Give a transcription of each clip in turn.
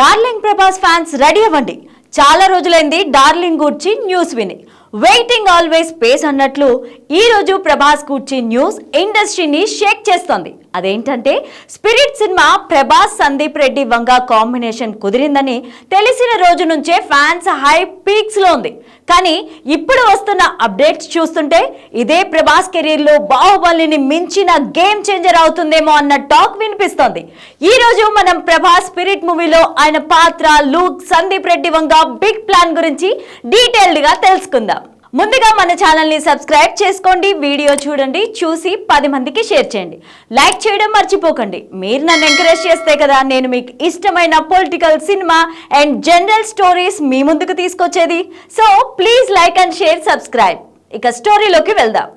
Darling Prabhas fans ready అవ్వండి. చాలా రోజులైంది డార్లింగ్ గూర్చి న్యూస్ విని. వెయిటింగ్ ఆల్వేస్ పేస్ అన్నట్లు ఈ రోజు ప్రభాస్ గూర్చి న్యూస్ ఇండస్ట్రీని షేక్ చేస్తోంది. అదేంటంటే Spirit cinema Prabhas Sandeep Reddy Vanga combination కుదిరిందని తెలిసిన రోజు నుంచే ఫ్యాన్స్ హై పీక్స్లో ఉంది. కానీ ఇప్పుడు వస్తున్న అప్డేట్స్ చూస్తుంటే ఇదే ప్రభాస్ కెరీర్లో బాహుబలిని మించిన గేమ్ చేంజర్ అవుతుందేమో అన్న టాక్ వినిపిస్తోంది. ఈ రోజు మనం ప్రభాస్ స్పిరిట్ మూవీలో ఆయన పాత్ర look Sandeep Reddy Vanga big plan గురించి డీటెయిల్డ్గా తెలుసుకుందాం. ముందుగా మన ఛానల్ని సబ్స్క్రైబ్ చేసుకోండి వీడియో చూడండి చూసి పది మందికి షేర్ చేయండి. లైక్ చేయడం మర్చిపోకండి. మీరు నన్ను ఎంకరేజ్ చేస్తే కదా నేను మీకు ఇష్టమైన political cinema and general stories మీ ముందుకు తీసుకొచ్చేది. So please like and share subscribe ఇక స్టోరీలోకి వెళ్దాం.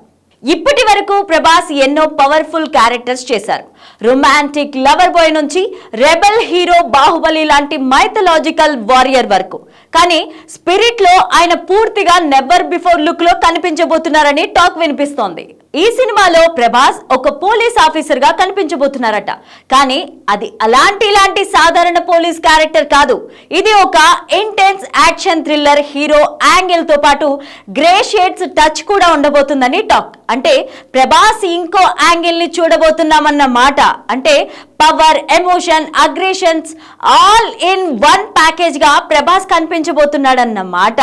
ఇప్పటి వరకు ప్రభాస్ ఎన్నో పవర్ఫుల్ క్యారెక్టర్స్ చేశారు. రొమాంటిక్ లవర్ బాయ్ నుంచి రెబల్ హీరో బాహుబలి లాంటి మైథలాజికల్ వారియర్ వరకు. కానీ స్పిరిట్లో ఆయన పూర్తిగా నెవర్ బిఫోర్ లుక్లో కనిపించబోతున్నారని టాక్ వినిపిస్తోంది. ఈ సినిమాలో ప్రభాస్ ఒక పోలీస్ ఆఫీసర్గా కనిపించబోతున్నారట. కానీ అది అలాంటి ఇలాంటి సాధారణ పోలీస్ క్యారెక్టర్ కాదు. ఇది ఒక ఇంటెన్స్ యాక్షన్ థ్రిల్లర్ హీరో యాంగిల్తో పాటు గ్రే షేడ్స్ టచ్ కూడా ఉండబోతుందని టాక్. అంటే ప్రభాస్ ఇంకో యాంగిల్ని చూడబోతున్నామన్న మాట. అంటే power emotion aggressions all in one ప్యాకేజ్గా Prabhas కనిపించబోతున్నాడన్న మాట.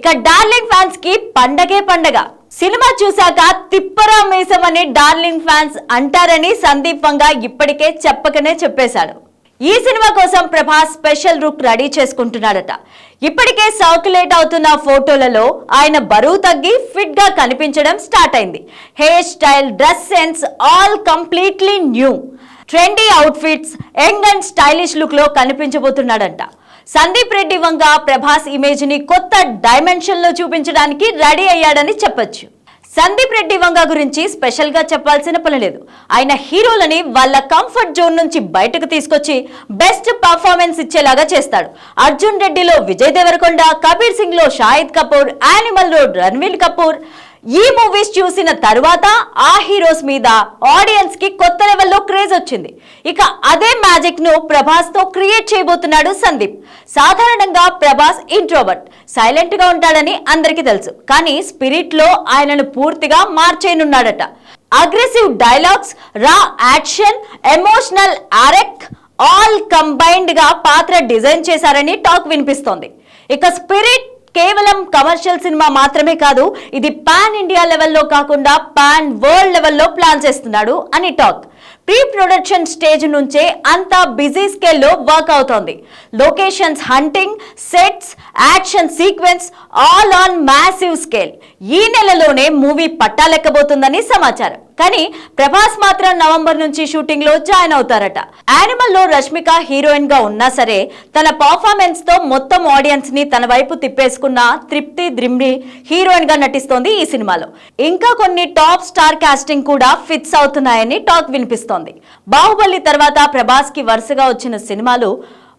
ఇక డార్లింగ్ ఫ్యాన్స్కి పండగే పండగ. సినిమా చూశాక తిప్పరా మీసం అని డార్లింగ్ ఫ్యాన్స్ అంటారని సందీపంగా ఇప్పటికే చెప్పకనే చెప్పేశాడు. ఈ సినిమా కోసం ప్రభాస్ స్పెషల్ లుక్ రెడీ చేసుకుంటున్నాడట. ఇప్పటికే సర్క్యులేట్ అవుతున్న ఫోటోలలో ఆయన బరువు తగ్గి ఫిట్గా కనిపించడం స్టార్ట్ అయింది. Hair style dress sense all completely new. Trendy outfits young and stylish లుక్లో కనిపించబోతున్నాడంట. సందీప్ రెడ్డి వంగ ప్రభాస్ ఇమేజ్ని కొత్త డైమెన్షన్లో చూపించడానికి రెడీ అయ్యాడని చెప్పొచ్చు. సందీప్ రెడ్డి వంగ గురించి స్పెషల్గా చెప్పాల్సిన పని లేదు. ఆయన హీరోలని వాళ్ళ కంఫర్ట్ జోన్ నుంచి బయటకు తీసుకొచ్చి బెస్ట్ పర్ఫార్మెన్స్ ఇచ్చేలాగా చేస్తాడు. అర్జున్ రెడ్డిలో విజయ్ దేవరకొండ కబీర్ సింగ్లో షాహిద్ కపూర్ యానిమల్లో రణ్వీర్ కపూర్ ఈ మూవీస్ చూసిన తర్వాత ఆ హీరోస్ మీద ఆడియన్స్కి కొత్త లెవెల్లో క్రేజ్ వచ్చింది. ఇక అదే మ్యాజిక్ను ప్రభాస్తో క్రియేట్ చేయబోతున్నాడు సందీప్. సాధారణంగా ప్రభాస్ ఇంట్రోవర్ట్. సైలెంట్గా ఉంటాడని అందరికీ తెలుసు. కానీ స్పిరిట్లో ఆయనను పూర్తిగా మార్చేయనున్నాడట. Aggressive dialogues raw action emotional arc all కంబైన్డ్గా పాత్ర డిజైన్ చేశారని టాక్ వినిపిస్తోంది. ఇక స్పిరిట్ కేవలం కమర్షియల్ సినిమా మాత్రమే కాదు ఇది పాన్ ఇండియా లెవెల్లో కాకుండా పాన్ వరల్డ్ లెవెల్లో ప్లాన్ చేస్తున్నాడు అని టాక్ ప్రీ ప్రొడక్షన్ స్టేజ్ నుంచే అంతా బిజీ స్కేల్లో వర్క్ అవుతోంది. Locations hunting sets action sequence all on massive scale ఈ నెలలోనే మూవీ పట్టాలెక్కబోతుందని సమాచారం. కానీ ప్రభాస్ మాత్రం నవంబర్ నుంచి షూటింగ్లో జాయిన్ అవుతారట. యానిమల్లో రష్మిక హీరోయిన్గా ఉన్నా సరే తన పర్ఫార్మెన్స్తో మొత్తం ఆడియన్స్ని తన వైపు తిప్పేసుకున్న తృప్తి ద్రిమ్డి హీరోయిన్గా నటిస్తోంది ఈ సినిమాలో. ఇంకా కొన్ని టాప్ స్టార్ కాస్టింగ్ కూడా ఫిక్స్ అవుతున్నాయని టాక్ వినిపిస్తోంది. బాహుబలి తర్వాత ప్రభాస్కి వరుసగా వచ్చిన సినిమాలు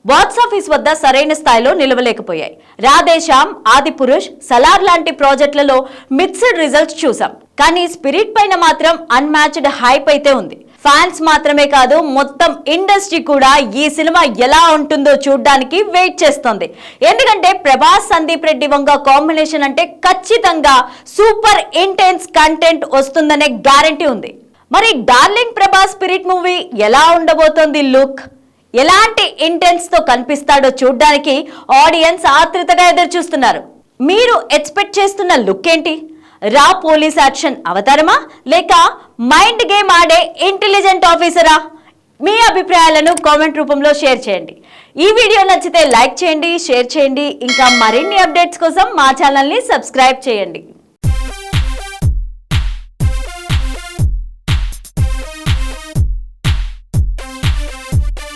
బాక్సాఫీస్ వద్ద సరైన స్థాయిలో నిలవలేకపోయాయి. రాధేశ్యామ్ ఆది పురుష్ సలార్ లాంటి ప్రాజెక్టులలో మిక్స్డ్ రిజల్ట్స్ చూసాం. కానీ స్పిరిట్ పైన మాత్రం అన్మ్యాచ్డ్ హైప్ అయితే ఉంది. ఫ్యాన్స్ మాత్రమే కాదు మొత్తం ఇండస్ట్రీ కూడా ఈ సినిమా ఎలా ఉంటుందో చూడడానికి వెయిట్ చేస్తోంది. ఎందుకంటే ప్రభాస్ సందీప్ రెడ్డి వంగ కాంబినేషన్ అంటే ఖచ్చితంగా సూపర్ ఇంటెన్స్ కంటెంట్ వస్తుందనే గ్యారంటీ ఉంది. మరి డార్లింగ్ ప్రభాస్ స్పిరిట్ మూవీ ఎలా ఉండబోతోంది లుక్? ఎలాంటి ఇంటెన్స్తో కనిపిస్తాడో చూడ్డానికి ఆడియన్స్ ఆతృతగా ఎదురు చూస్తున్నారు మీరు ఎక్స్పెక్ట్ చేస్తున్న లుక్ ఏంటి? రా పోలీస్ యాక్షన్ అవతారమా? లేక మైండ్ గేమ్ ఆడే ఇంటెలిజెంట్ ఆఫీసరా? మీ అభిప్రాయాలను కామెంట్ రూపంలో షేర్ చేయండి. ఈ వీడియో నచ్చితే లైక్ చేయండి షేర్ చేయండి. ఇంకా మరిన్ని అప్డేట్స్ కోసం మా ఛానల్ని సబ్స్క్రైబ్ చేయండి.